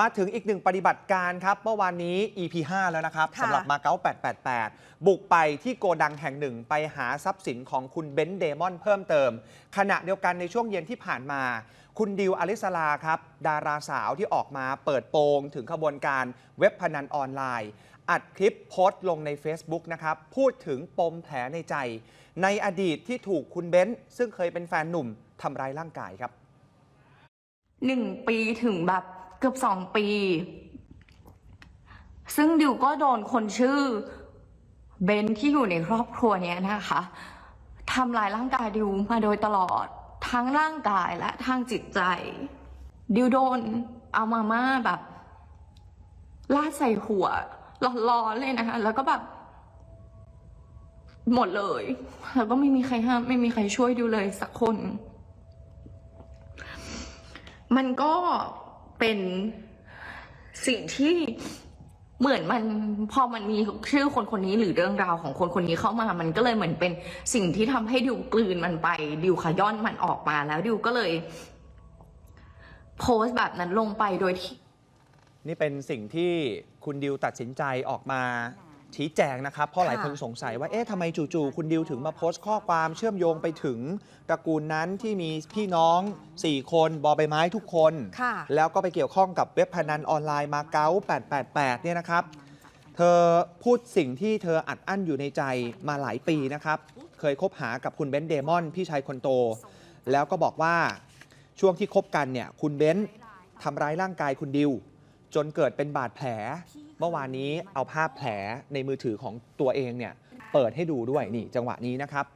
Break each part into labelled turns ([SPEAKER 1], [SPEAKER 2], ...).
[SPEAKER 1] มาถึงอีกหนึ่งปฏิบัติการครับ เมื่อวานนี้ EP 5 แล้วนะครับ
[SPEAKER 2] ค่ะ
[SPEAKER 1] สำหรับมาเก๊า888 บุกไปที่โกดังแห่งหนึ่งไปหาทรัพย์สินของคุณเบนซ์เดมอนเพิ่มเติม ขณะเดียวกันในช่วงเย็นที่ผ่านมา คุณดิวอลิสลาครับ ดาราสาวที่ออกมาเปิดโปงถึงขบวนการเว็บพนันออนไลน์ อัดคลิปโพสต์ลงใน Facebook นะครับ พูดถึงปมแผลในใจ ในอดีตที่ถูกคุณเบนซ์ซึ่งเคยเป็นแฟนหนุ่มทำร้ายร่างกายครับ
[SPEAKER 3] หนึ่งปีถึงแบบ เกือบสองปี ซึ่งดิวก็โดนคนชื่อเบนที่อยู่ในครอบครัวเนี้ยนะคะทำลายร่างกายดิวมาโดยตลอดทั้งร่างกายและทางจิตใจ ดิวโดนเอามาม่าแบบลาดใส่หัวร้อนๆเลยนะคะ แล้วก็แบบ หมดเลย แล้วก็ไม่มีใครห้าม ไม่มีใครช่วยดิวเลยสักคน มันก็ เป็นสิ่งที่เหมือนมันพอมันมีชื่อคนคนนี้หรือเรื่องราวของคนคนนี้เข้ามา มันก็เลยเหมือนเป็นสิ่งที่ทำให้ดิวกลืนมันไปดิวขย้อนมันออกมาแล้วดิวก็เลย โพสต์แบบนั้นลงไปโดยที่
[SPEAKER 1] นี่เป็นสิ่งที่คุณดิวตัดสินใจออกมา ชี้แจงนะครับ เพราะหลาย
[SPEAKER 2] ค่ะ
[SPEAKER 1] คนสงสัยว่า เอ๊ะทำไมจู่ๆ คุณดิวถึงมาโพสต์ข้อความเชื่อมโยงไปถึงตระกูลนั้นที่มีพี่น้อง 4 คนบอใบไม้ทุกคน
[SPEAKER 2] ค่ะ
[SPEAKER 1] แล้วก็ไปเกี่ยวข้องกับเว็บพนันออนไลน์มาเก๊า888 เนี่ยนะครับ เธอพูดสิ่งที่เธออัดอั้นอยู่ในใจมาหลายปีนะครับ เคยคบหากับคุณเบนซ์เดมอนพี่ชายคนโต แล้วก็บอกว่าช่วงที่คบกันเนี่ยคุณเบนซ์ทำร้ายร่างกายคุณดิว จนเกิดเป็นบาดแผล เมื่อวานนี้เอาภาพแผลในมือถือของตัวเองเนี่ยเปิดให้ดูด้วยนี่จังหวะนี้นะครับ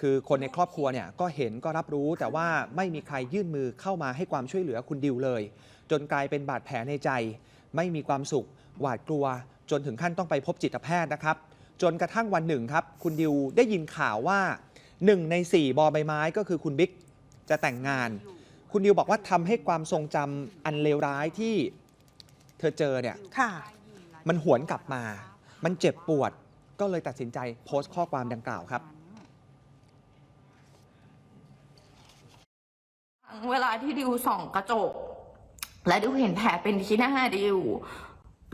[SPEAKER 1] คือคนในครอบครัวเนี่ยก็เห็นก็รับรู้แต่ว่าไม่มีใครยื่นมือเข้ามาให้ความช่วยเหลือคุณดิวเลย จนกลายเป็นบาดแผลในใจ ไม่มีความสุข หวาดกลัว จนถึงขั้นต้องไปพบจิตแพทย์นะครับ จนกระทั่งวันหนึ่งครับ คุณดิวได้ยินข่าวว่า 1 ใน 4 บอใบไม้ก็คือคุณบิ๊กจะแต่งงาน คุณดิวบอกว่าทำให้ความทรงจำอันเลวร้ายที่ เธอเจอเนี่ย
[SPEAKER 2] ค่ะ
[SPEAKER 1] มันหวนกลับมา มันเจ็บปวดก็เลยตัดสินใจโพสต์ข้อความดังกล่าวครับ
[SPEAKER 3] เวลาที่ดิวส่องกระจก และดิวเห็นแผลเป็นที่หน้าดิว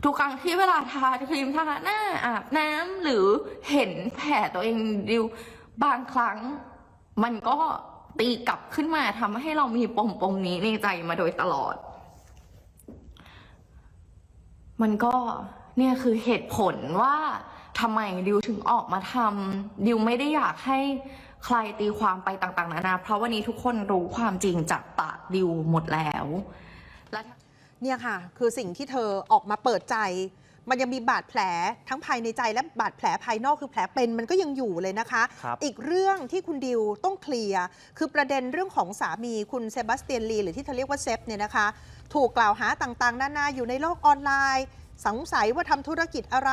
[SPEAKER 3] ทุกครั้งที่เวลาทาครีมทาหน้าอาบน้ำหรือเห็นแผลตัวเองดิวบางครั้ง มันก็ตีกลับขึ้นมาทำให้เรามีปมปมนี้ในใจมาโดยตลอด มันก็เนี่ยคือเหตุผลว่าทำไมดิวถึงออกมาทำดิวไม่ได้อยากให้ใครตีความไปต่างๆนานาเพราะวันนี้ทุกคนรู้ความจริงจากปากดิวหมดแล้วและ
[SPEAKER 2] เนี่ยค่ะ คือสิ่งที่เธอออกมาเปิดใจ มันยังมีบาดแผลทั้งภายในใจและบาดแผลภายนอกคือแผลเป็นมันก็ยังอยู่เลยนะคะ
[SPEAKER 1] ครับ
[SPEAKER 2] อีกเรื่องที่คุณดิวต้องเคลียร์คือประเด็นเรื่องของสามีคุณเซบาสเตียนลีหรือที่เธอเรียกว่าเซฟเนี่ยนะคะ ถูกกล่าวหาต่างๆ นานาอยู่ในโลกออนไลน์ สงสัยว่าทำธุรกิจอะไร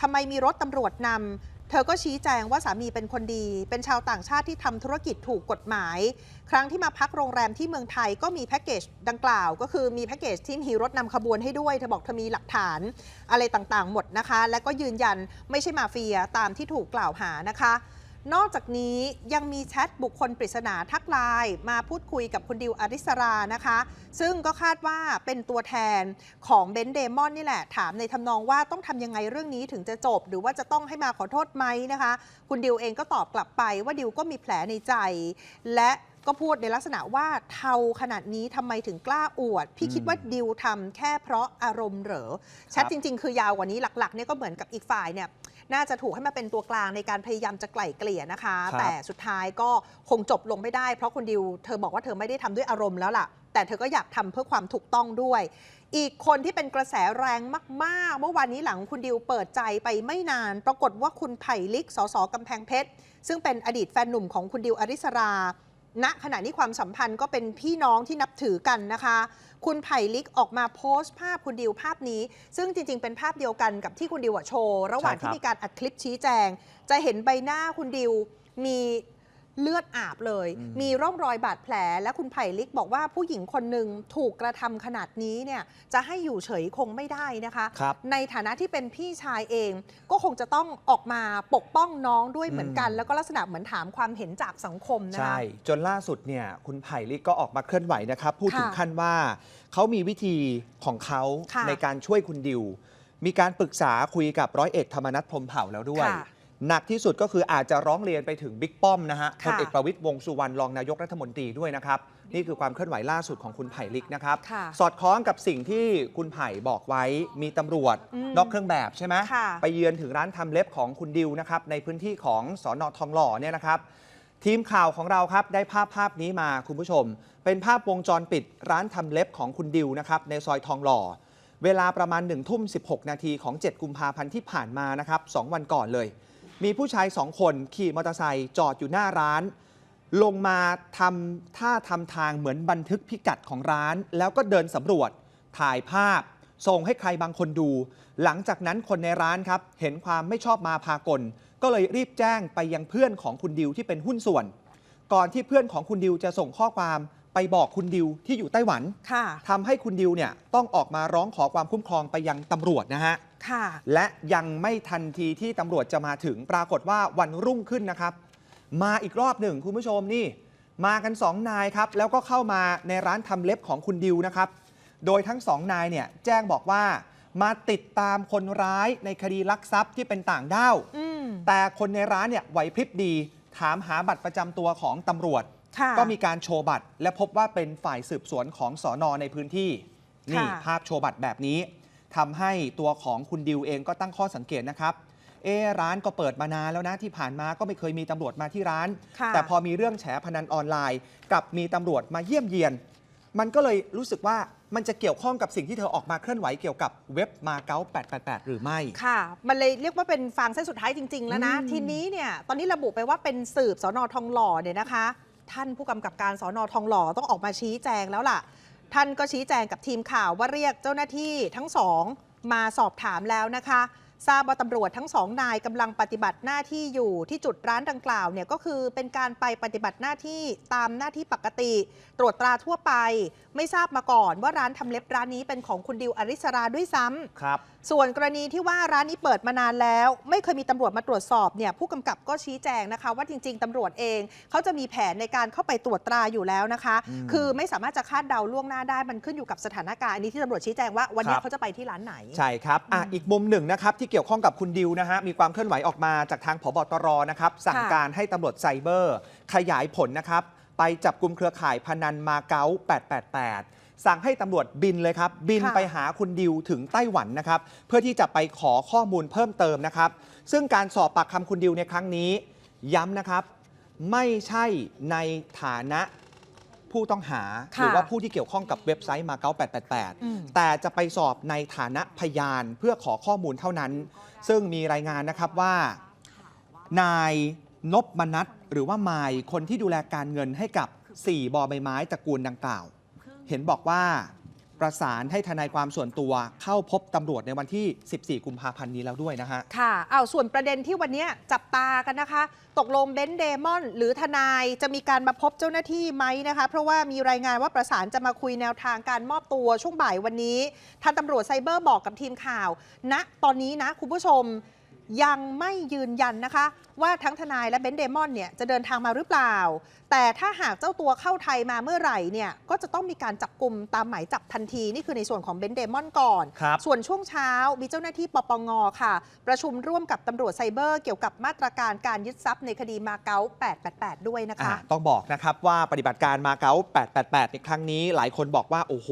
[SPEAKER 2] ทำไมมีรถตำรวจนำ เธอก็ชี้แจงว่าสามีเป็นคนดี เป็นชาวต่างชาติที่ทำธุรกิจถูกกฎหมาย ครั้งที่มาพักโรงแรมที่เมืองไทยก็มีแพ็กเกจดังกล่าว ก็คือมีแพ็กเกจที่มีรถนำขบวนให้ด้วย เธอบอกเธอมีหลักฐานอะไรต่างๆ หมดนะคะ และก็ยืนยันไม่ใช่มาเฟียตามที่ถูกกล่าวหานะคะ นอกจากนี้ยังมีแชทบุคคลปริศนาทักไลน์มาพูดคุยกับคุณดิวอริสรานะคะ ซึ่งก็คาดว่าเป็นตัวแทนของเบนเดมอนนี่แหละ ถามในทำนองว่าต้องทำยังไงเรื่องนี้ถึงจะจบ หรือว่าจะต้องให้มาขอโทษไหมนะคะ คุณดิวเองก็ตอบกลับไปว่าดิวก็มีแผลในใจ และก็พูดในลักษณะว่าเทาขนาดนี้ทำไมถึงกล้าอวด พี่คิดว่าดิวทำแค่เพราะอารมณ์เหรอแชทจริง ๆ คือยาวกว่านี้หลักๆเนี่ยก็เหมือนกับอีกฝ่ายเนี่ย น่าจะถูกให้มาเป็นตัวกลางในการพยายามจะไกล่เกลี่ยนะคะ
[SPEAKER 1] ครับ
[SPEAKER 2] แต่สุดท้ายก็คงจบลงไม่ได้เพราะคุณดิวเธอบอกว่าเธอไม่ได้ทำด้วยอารมณ์แล้วล่ะ แต่เธอก็อยากทำเพื่อความถูกต้องด้วย อีกคนที่เป็นกระแสแรงมากๆ เมื่อวานนี้หลังคุณดิวเปิดใจไปไม่นาน ปรากฏว่าคุณไผ่ลิกสสกำแพงเพชร ซึ่งเป็นอดีตแฟนหนุ่มของคุณดิวอริสรา ณขณะนี้ความสัมพันธ์ก็เป็นพี่น้องที่นับถือกันนะคะ คุณไผ่ลิกออกมาโพสต์ภาพคุณดิวภาพนี้ ซึ่งจริง ๆ เป็นภาพเดียวกันกับที่คุณดิวอะโชว์ ระหว่าง
[SPEAKER 1] ใช่ครับ
[SPEAKER 2] ที่มีการอัดคลิปชี้แจง จะเห็นใบหน้าคุณดิวมี เลือดอาบเลย
[SPEAKER 1] อืม
[SPEAKER 2] มีร่องรอยบาดแผล และคุณไผ่ลิกบอกว่าผู้หญิงคนหนึ่งถูกกระทำขนาดนี้เนี่ยจะให้อยู่เฉยคงไม่ได้นะคะ
[SPEAKER 1] ครับ
[SPEAKER 2] ในฐานะที่เป็นพี่ชายเอง ก็คงจะต้องออกมาปกป้องน้องด้วยเหมือนกัน
[SPEAKER 1] อืม
[SPEAKER 2] แล้วก็ลักษณะเหมือนถามความเห็นจากสังคมนะคะ
[SPEAKER 1] ใช่จนล่าสุดเนี่ยคุณไผ่ลิกก็ออกมาเคลื่อนไหวนะครับพูดถึง
[SPEAKER 2] ค่ะ
[SPEAKER 1] ขั้นว่าเขามีวิธีของเขา
[SPEAKER 2] ค่ะ
[SPEAKER 1] ในการช่วยคุณดิวมีการปรึกษาคุยกับร้อยเอกธรรมนัฐพรหมเผ่าแล้วด้วย
[SPEAKER 2] ค่ะ
[SPEAKER 1] หนักที่สุดก็คืออาจจะร้องเรียนไปถึงบิ๊กป้อมนะฮะพ
[SPEAKER 2] ค่ะ
[SPEAKER 1] ลเอกประวิตยวงษ์สุวรรณรองนายกรัฐมนตรีด้วยนะครับ นี่คือความเคลื่อนไหวล่าสุดของคุณไผ่ลิกนะครับ
[SPEAKER 2] ค่ะ
[SPEAKER 1] สอดคล้องกับสิ่งที่คุณไผ่บอกไว้มีตำรวจ
[SPEAKER 2] อืม
[SPEAKER 1] นอกเครื่องแบบใช่ไหม
[SPEAKER 2] ค่ะ
[SPEAKER 1] ไปเยือนถึงร้านทำเล็บของคุณดิวนะครับในพื้นที่ของสอนอทองหล่อเนี่ยนะครับทีมข่าวของเราครับได้ภาพภาพนี้มาคุณผู้ชม เป็นภาพวงจรปิดร้านทำเล็บของคุณดิวนะครับในซอยทองหล่อเวลาประมาณ1ทุ่ม16 นาทีของ 7 กุมภาพันธ์ที่ผ่านมานะครับ2วันก่อนเลย มีผู้ชาย2คนขี่มอเตอร์ไซค์จอดอยู่หน้าร้าน ลงมาทำท่าทำทางเหมือนบันทึกพิกัดของร้าน แล้วก็เดินสำรวจ ถ่ายภาพ ส่งให้ใครบางคนดู หลังจากนั้นคนในร้านครับ เห็นความไม่ชอบมาพากล ก็เลยรีบแจ้งไปยังเพื่อนของคุณดิวที่เป็นหุ้นส่วน ก่อนที่เพื่อนของคุณดิวจะส่งข้อความ ไปบอกคุณดิวที่อยู่ไต้หวัน
[SPEAKER 2] ค่ะ
[SPEAKER 1] ทำให้คุณดิวเนี่ยต้องออกมาร้องขอความคุ้มครองไปยังตำรวจนะฮะ
[SPEAKER 2] ค่ะ
[SPEAKER 1] และยังไม่ทันทีที่ตำรวจจะมาถึงปรากฏว่าวันรุ่งขึ้นนะครับ มาอีกรอบหนึ่งคุณผู้ชมนี่ มากันสองนายครับ แล้วก็เข้ามาในร้านทำเล็บของคุณดิวนะครับ โดยทั้งสองนายเนี่ยแจ้งบอกว่า มาติดตามคนร้ายในคดีลักทรัพย์ที่เป็นต่างด้าว
[SPEAKER 2] อืม
[SPEAKER 1] แต่คนในร้านเนี่ยไหวพริบดี ถามหาบัตรประจำตัวของตำรวจ
[SPEAKER 2] ค่ะ
[SPEAKER 1] ก็มีการโชว์บัตร และพบว่าเป็นฝ่ายสืบสวนของสอนอในพื้นที่ นี่
[SPEAKER 2] ค่ะ
[SPEAKER 1] ภาพโชว์บัตรแบบนี้ทำให้ตัวของคุณดิวเองก็ตั้งข้อสังเกตนะครับเอะร้านก็เปิดมานานแล้วนะที่ผ่านมาก็ไม่เคยมีตำรวจมาที่ร้าน
[SPEAKER 2] ค่ะ
[SPEAKER 1] แต่พอมีเรื่องแฉพนันออนไลน์กับมีตำรวจมาเยี่ยมเยียน มันก็เลยรู้สึกว่ามันจะเกี่ยวข้องกับสิ่งที่เธอออกมาเคลื่อนไหวเกี่ยวกับเว็บมาเก๊า888 หรือไม่
[SPEAKER 2] ค่ะ มันเลยเรียกว่าเป็นฟางเส้นสุดท้ายจริง ๆ แล้วนะ
[SPEAKER 1] อืม
[SPEAKER 2] ทีนี้เนี่ยตอนนี้ระบุไปว่าเป็นสืบสอนอทองหล่อเนี่ยนะคะ ท่านผู้กำกับการสอนอทองหล่อต้องออกมาชี้แจงแล้วล่ะ ท่านก็ชี้แจงกับทีมข่าวว่าเรียกเจ้าหน้าที่ทั้งสองมาสอบถามแล้วนะคะ ทราบว่าตำรวจทั้งสองนายกำลังปฏิบัติหน้าที่อยู่ที่จุดร้านดังกล่าวเนี่ยก็คือเป็นการไปปฏิบัติหน้าที่ตามหน้าที่ปกติ ตรวจตราทั่วไป ไม่ทราบมาก่อนว่าร้านทำเล็บร้านนี้เป็นของคุณดิวอริสราด้วยซ้ำ
[SPEAKER 1] ครับ
[SPEAKER 2] ส่วนกรณีที่ว่าร้านนี้เปิดมานานแล้ว ไม่เคยมีตำรวจมาตรวจสอบเนี่ยผู้กำกับก็ชี้แจงนะคะ ว่าจริง ๆตำรวจเองเขาจะมีแผนในการเข้าไปตรวจตราอยู่แล้วนะคะ
[SPEAKER 1] อืม
[SPEAKER 2] คือไม่สามารถจะคาดเดาล่วงหน้าได้มันขึ้นอยู่กับสถานการณ์อันนี้ที่ตำรวจชี้แจงว่าวันนี้
[SPEAKER 1] ครับ
[SPEAKER 2] เขาจะไปที่ร้านไหน
[SPEAKER 1] ใช่ครับอะอีกมุมหนึ่งนะครับที่เกี่ยวข้องกับคุณดิวนะฮะมีความเคลื่อนไหวออกมาจากทางผบตรนะครับสั่ง
[SPEAKER 2] ค่ะ
[SPEAKER 1] การให้ตำรวจไซเบอร์ ขยายผลนะครับไปจับกลุ่มเครือข่ายพนันมาเก๊า 888 สั่งให้ตำรวจบินเลยครับ บิน
[SPEAKER 2] ค่ะ
[SPEAKER 1] ไปหาคุณดิวถึงไต้หวันนะครับ เพื่อที่จะไปขอข้อมูลเพิ่มเติมนะครับ ซึ่งการสอบปากคำคุณดิวในครั้งนี้ ย้ำนะครับ ไม่ใช่ในฐานะ ผู้ต้องหา
[SPEAKER 2] ค่ะ
[SPEAKER 1] หรือว่าผู้ที่เกี่ยวข้องกับเว็บไซต์มาเก๊า
[SPEAKER 2] อืม
[SPEAKER 1] 888 แต่จะไปสอบในฐานะพยานเพื่อขอข้อมูลเท่านั้น ซึ่งมีรายงานนะครับว่า นายนบมนัทหรือว่ามายคนที่ดูแลการเงินให้กับ 4บอใบไม้ตระกูลดังกล่าว เห็นบอกว่า ประสานให้ทนายความส่วนตัวเข้าพบตำรวจในวันที่ 14 กุมภาพันธ์นี้แล้วด้วยนะฮะ
[SPEAKER 2] ค่ะเอาส่วนประเด็นที่วันนี้จับตากันนะคะ ตกลงเบนซ์เดมอน หรือทนายจะมีการมาพบเจ้าหน้าที่ไหมนะคะ เพราะว่ามีรายงานว่าประสานจะมาคุยแนวทางการมอบตัวช่วงบ่ายวันนี้ท่านตำรวจไซเบอร์บอกกับทีมข่าวณนะตอนนี้นะคุณผู้ชม ยังไม่ยืนยันนะคะ ว่าทั้งทนายและเบนซ์เดมอนเนี่ยจะเดินทางมาหรือเปล่า แต่ถ้าหากเจ้าตัวเข้าไทยมาเมื่อไหร่เนี่ยก็จะต้องมีการจับกลุ่มตามหมายจับทันที นี่คือในส่วนของเบนซ์เดมอนก่อน
[SPEAKER 1] ครับ
[SPEAKER 2] ส่วนช่วงเช้ามีเจ้าหน้าที่ปปงค่ะ ประชุมร่วมกับตำรวจไซเบอร์ เกี่ยวกับมาตรการการยึดทรัพย์ในคดีมาเก๊า888 ด้วยนะคะ
[SPEAKER 1] อะต้องบอกนะครับว่าปฏิบัติการมาเก๊า888 ในครั้งนี้หลายคนบอกว่าโอ้โห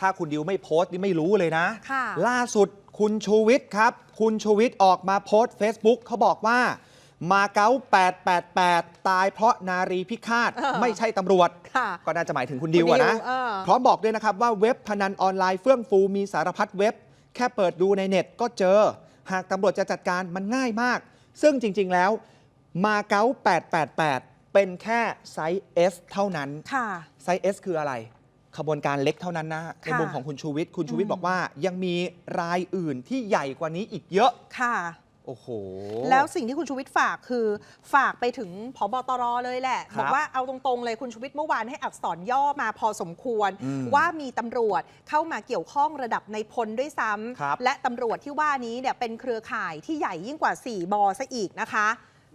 [SPEAKER 1] ถ้าคุณดิวไม่โพสต์นี่ไม่รู้เลยนะ
[SPEAKER 2] ค่ะ
[SPEAKER 1] ล่าสุด คุณชูวิทย์ครับ คุณชูวิทย์ออกมาโพสต์ Facebook เขาบอกว่า มาเก๊า888 ตายเพราะนารีพิฆาต
[SPEAKER 2] เออ
[SPEAKER 1] ไม่ใช่ตำรวจ
[SPEAKER 2] ค่ะ
[SPEAKER 1] ก็น่าจะหมายถึงคุณดิวอะนะ
[SPEAKER 2] คุณดิวเออ
[SPEAKER 1] พร้อมบอกด้วยนะครับว่าเว็บพนันออนไลน์เฟื่องฟูมีสารพัดเว็บ แค่เปิดดูในเน็ตก็เจอ หากตำรวจจะจัดการมันง่ายมาก ซึ่งจริง ๆ แล้ว มาเก๊า888 เป็นแค่ไซส์ S เท่านั้น
[SPEAKER 2] ค่ะ
[SPEAKER 1] ไซส์ S คืออะไร ขบวนการเล็กเท่านั้นนะในมุมของคุณชูวิทย์คุณชูวิทย์
[SPEAKER 2] อืม
[SPEAKER 1] บอกว่ายังมีรายอื่นที่ใหญ่กว่านี้อีกเยอะ
[SPEAKER 2] ค่ะ
[SPEAKER 1] โอ้โห
[SPEAKER 2] แล้วสิ่งที่คุณชูวิทย์ฝากคือฝากไปถึงผบตรเลยแหละ
[SPEAKER 1] ครับ
[SPEAKER 2] บอกว่าเอาตรงๆเลยคุณชูวิทย์เมื่อวานให้อักษรย่อมาพอสมควร
[SPEAKER 1] อืม
[SPEAKER 2] ว่ามีตำรวจเข้ามาเกี่ยวข้องระดับในพลด้วยซ้
[SPEAKER 1] ครับำ
[SPEAKER 2] และตำรวจที่ว่านี้เนี่ยเป็นเครือข่ายที่ใหญ่ยิ่งกว่า 4 บอซะอีกนะคะ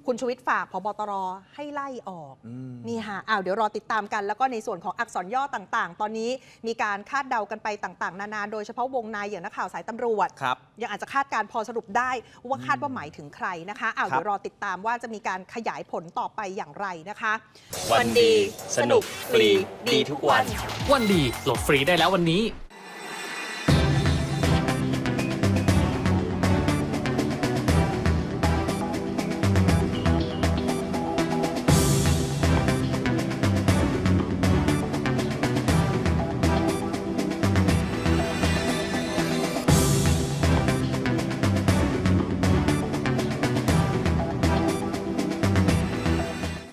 [SPEAKER 2] คุณชูวิทย์ฝากพบตรให้ไล่ออก
[SPEAKER 1] อืม
[SPEAKER 2] นี่ค่ะอ้าวเดี๋ยวรอติดตามกัน แล้วก็ในส่วนของอักษรย่อต่างๆ ตอนนี้มีการคาดเดากันไปต่างๆ นานา โดยเฉพาะวงในอย่างนักข่าวสายตำรวจ
[SPEAKER 1] ครับ
[SPEAKER 2] ยังอาจจะคาดการณ์พอสรุปได้ว่าคาดว่าหมายถึงใครนะคะอ้าว
[SPEAKER 1] ครับ
[SPEAKER 2] เดี๋ยวรอติดตามว่าจะมีการขยายผลต่อไปอย่างไรนะคะ
[SPEAKER 4] วันดี สนุกฟรีดีทุกวัน
[SPEAKER 5] วันดีโหลดฟรีได้แล้ววันนี้